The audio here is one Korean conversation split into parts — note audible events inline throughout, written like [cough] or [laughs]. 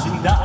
행차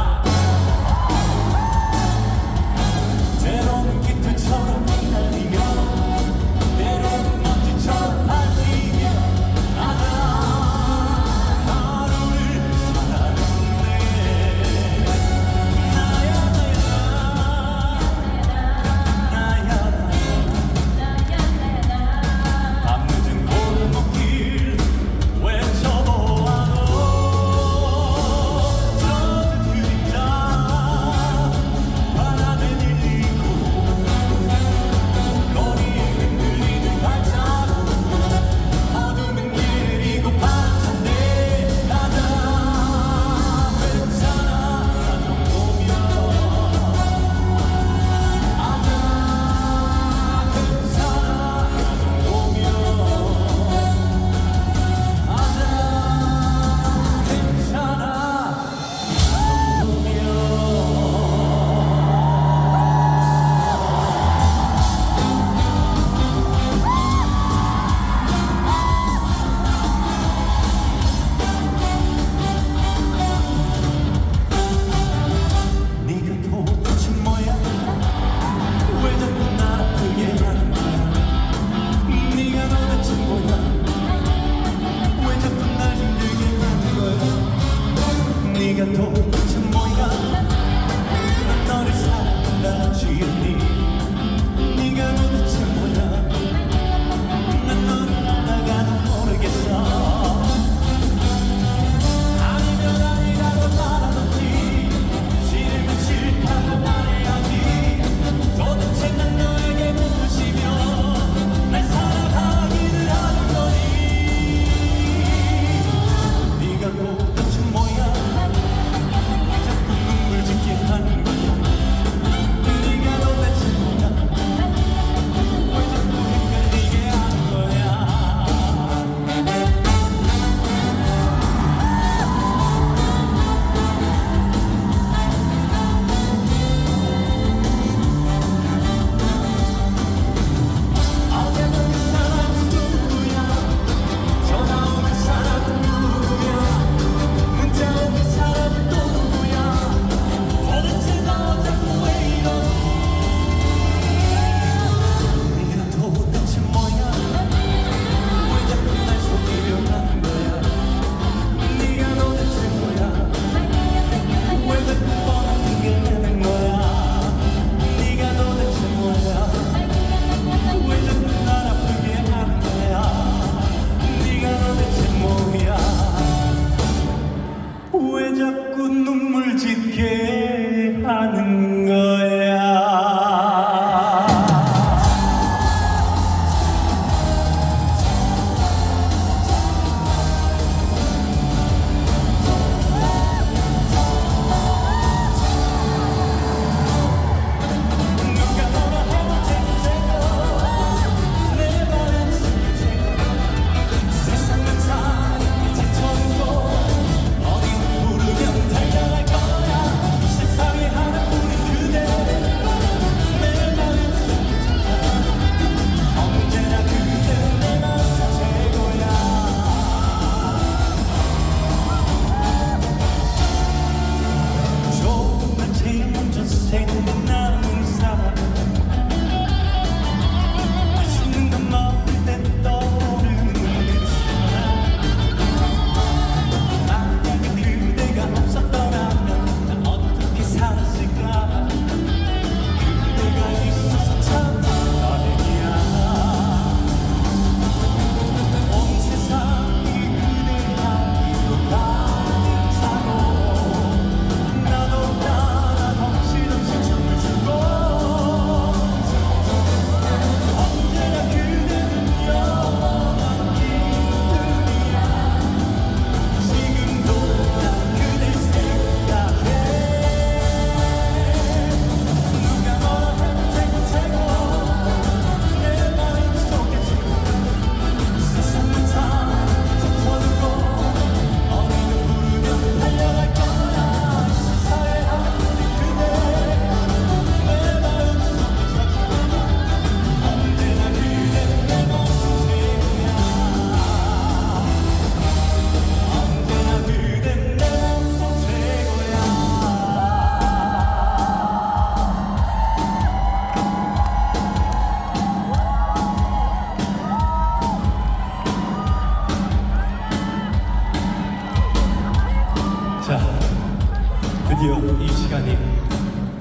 시간이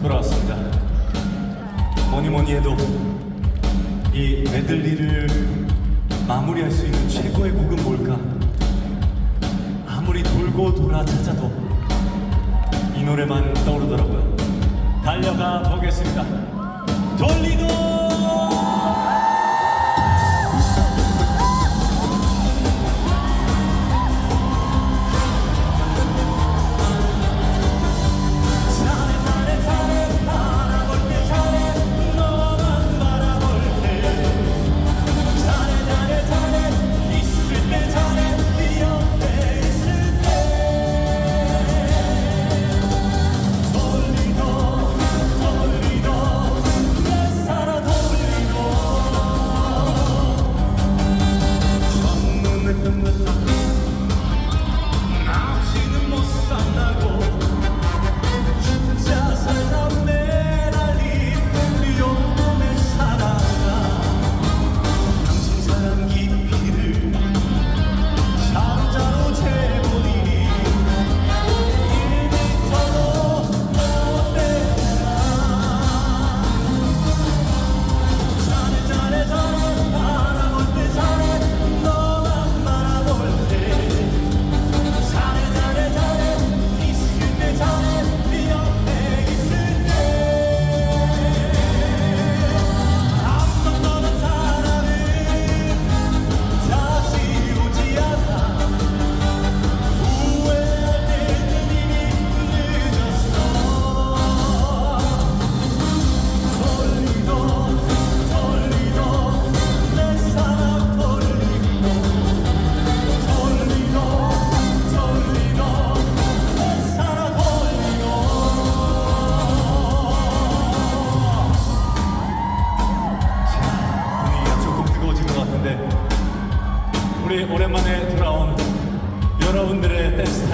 돌아왔습니다. 뭐니 뭐니 해도 이 메들리를 마무리할 수 있는 최고의 곡은 뭘까? 아무리 돌고 돌아 찾아도 이 노래만 떠오르더라고요. 달려가 보겠습니다. 돌리도!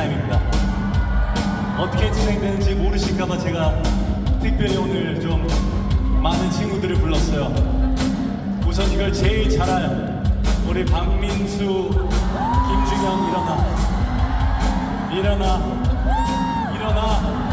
타임입니다 어떻게 진행되는지 모르실까봐 제가 특별히 오늘 좀 많은 친구들을 불렀어요. 우선 이걸 제일 잘할 우리 박민수, 김준영 일어나, 일어나, 일어나.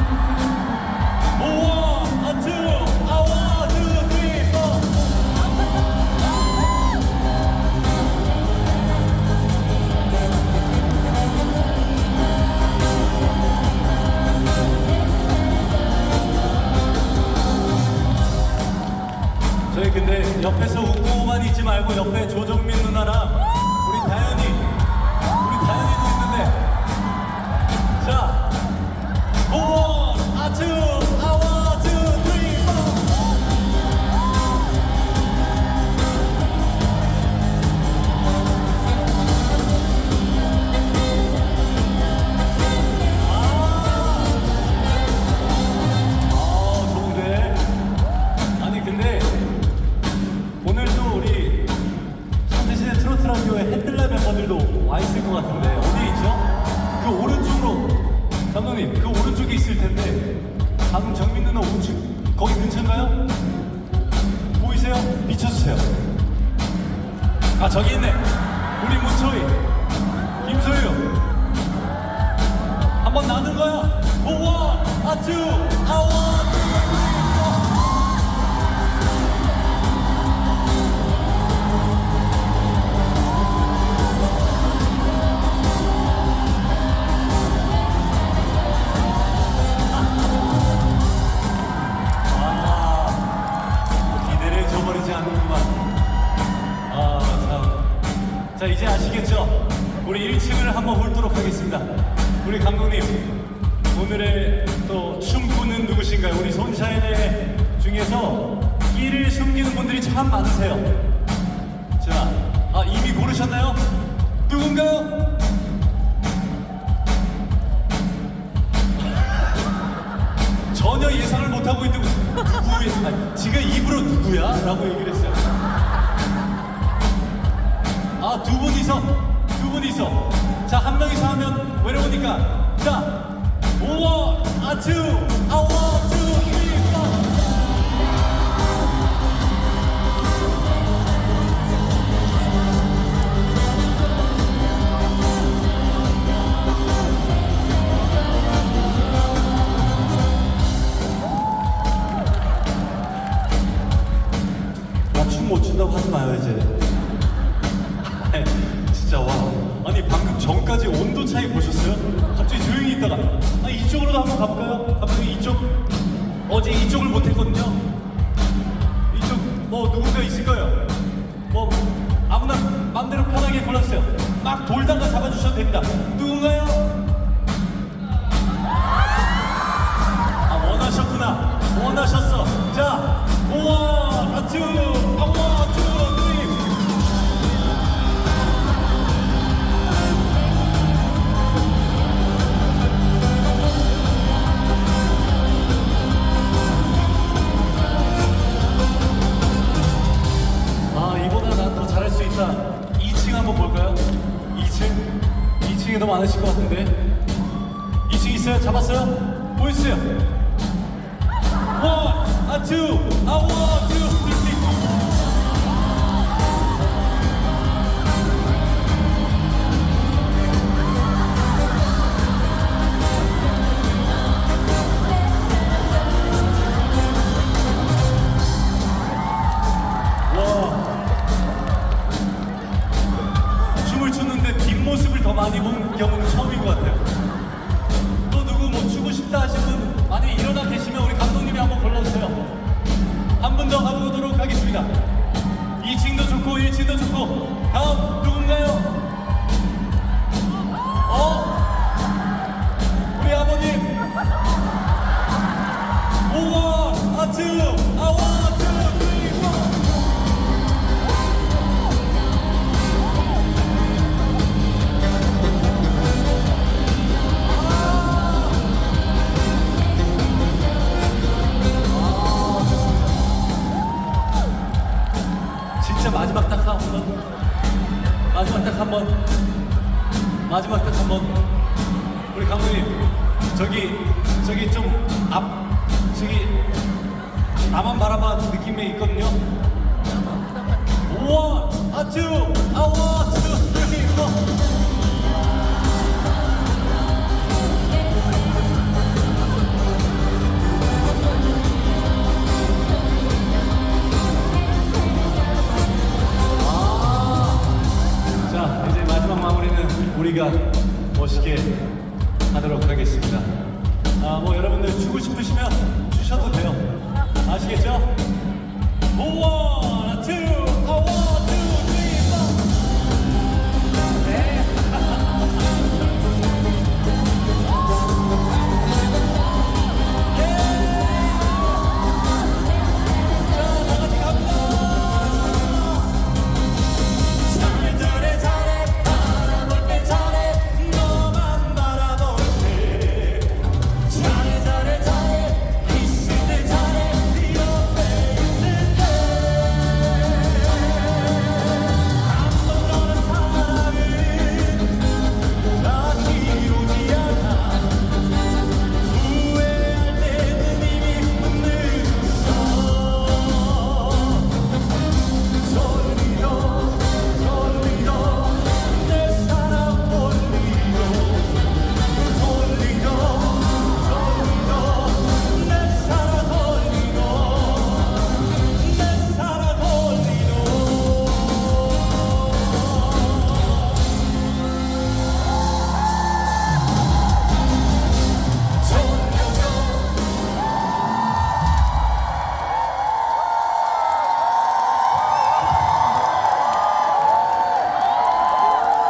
옆에서 웃고만 있지 말고 옆에 조정민 누나랑 아 저기 있네. 우리 문초희 많으세요. 자, 아, 이미 고르셨나요? 누군가요? [laughs] 전혀 예상을 못하고 있는 누구의 아니, 지금 입으로 누구야? 라고 얘기를 했어요 아 두 분이서 두 분이서 자 한 명이서 하면 외로우니까 자 원, 아, 투, 아, 춤춘다고 하지 마요 이제. 진짜 와. 아니 방금 전까지 온도 차이 보셨어요? 갑자기 조용히 있다가 아 이쪽으로도 한번 가볼까요? 갑자기 이쪽 어제 이쪽을 못했거든요. 이쪽 뭐 누군가 있을 거예요. 뭐 아무나 마음대로 편하게 골랐어요. 막 돌다가 잡아주셔도 됩니다. 누군가요? 아 원하셨구나. 원하셨어. 자 우와 아츠 더 많으실 것 같은데